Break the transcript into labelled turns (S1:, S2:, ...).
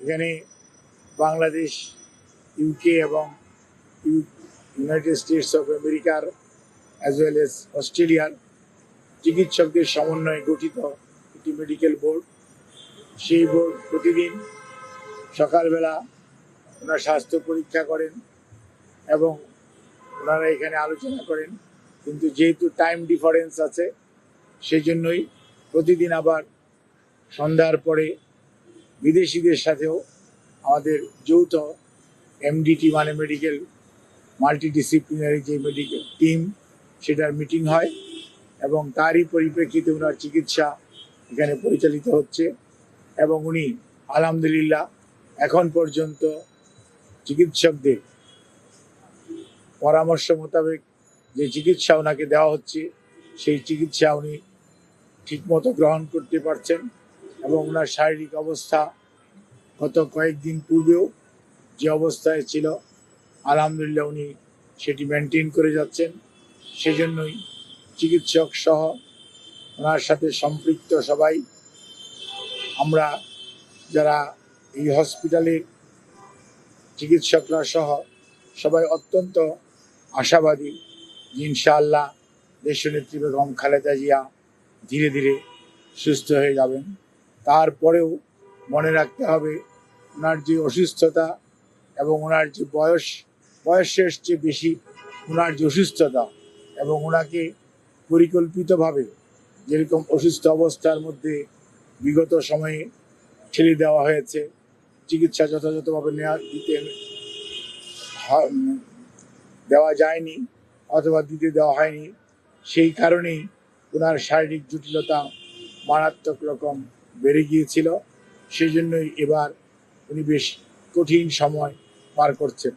S1: এখানে বাংলাদেশ ইউকে এবং U- united states of আমেরিকার অ্যাজ ওয়েল এস অস্ট্রেলিয়ার চিকিৎসকদের সমন্বয়ে গঠিত একটি মেডিকেল বোর্ড সেই বোর্ড প্রতিদিন সকালবেলা ওনার স্বাস্থ্য পরীক্ষা করেন এবং ওনারা এখানে আলোচনা করেন। কিন্তু যেহেতু টাইম ডিফারেন্স আছে সেই জন্যই প্রতিদিন আবার সন্ধ্যার পরে বিদেশিদের সাথেও আমাদের যৌথ এমডিটি মানে মেডিকেল মাল্টিডিসিপ্লিনারি যে মেডিকেল টিম সেটার মিটিং হয় এবং তারই পরিপ্রেক্ষিতে ওনার চিকিৎসা এখানে পরিচালিত হচ্ছে এবং উনি আলহামদুলিল্লাহ এখন পর্যন্ত চিকিৎসকদের পরামর্শ মোতাবেক যে চিকিৎসা ওনাকে দেওয়া হচ্ছে, সেই চিকিৎসা উনি ঠিকমতো গ্রহণ করতে পারছেন এবং ওনার শারীরিক অবস্থা গত কয়েকদিন পূর্বেও যে অবস্থায় ছিল, আলহামদুলিল্লাহ উনি সেটি মেনটেন করে যাচ্ছেন। সেজন্যই চিকিৎসক সহ ওনার সাথে সম্পৃক্ত সবাই। আমরা যারা এই হসপিটালের চিকিৎসকরা সহ সবাই অত্যন্ত আশাবাদী ইনশাআল্লাহ দেশনেত্রী বেগম খালেদা জিয়া ধীরে ধীরে সুস্থ হয়ে যাবেন। তারপরেও মনে রাখতে হবে ওনার যে অসুস্থতা এবং ওনার যে বয়স, বয়সের চেয়ে বেশি ওনার যে অসুস্থতা এবং ওনাকে পরিকল্পিতভাবে যেরকম অসুস্থ অবস্থার মধ্যে বিগত সময়ে ঠেলে দেওয়া হয়েছে, চিকিৎসা যথাযথভাবে নেওয়া দিতে দেওয়া যায়নি অথবা দিতে দেওয়া হয়নি, সেই কারণেই ওনার শারীরিক জটিলতা মারাত্মক রকম বেড়ে গিয়েছিল। সেই জন্যই এবার উনি বেশ কঠিন সময় পার করছেন।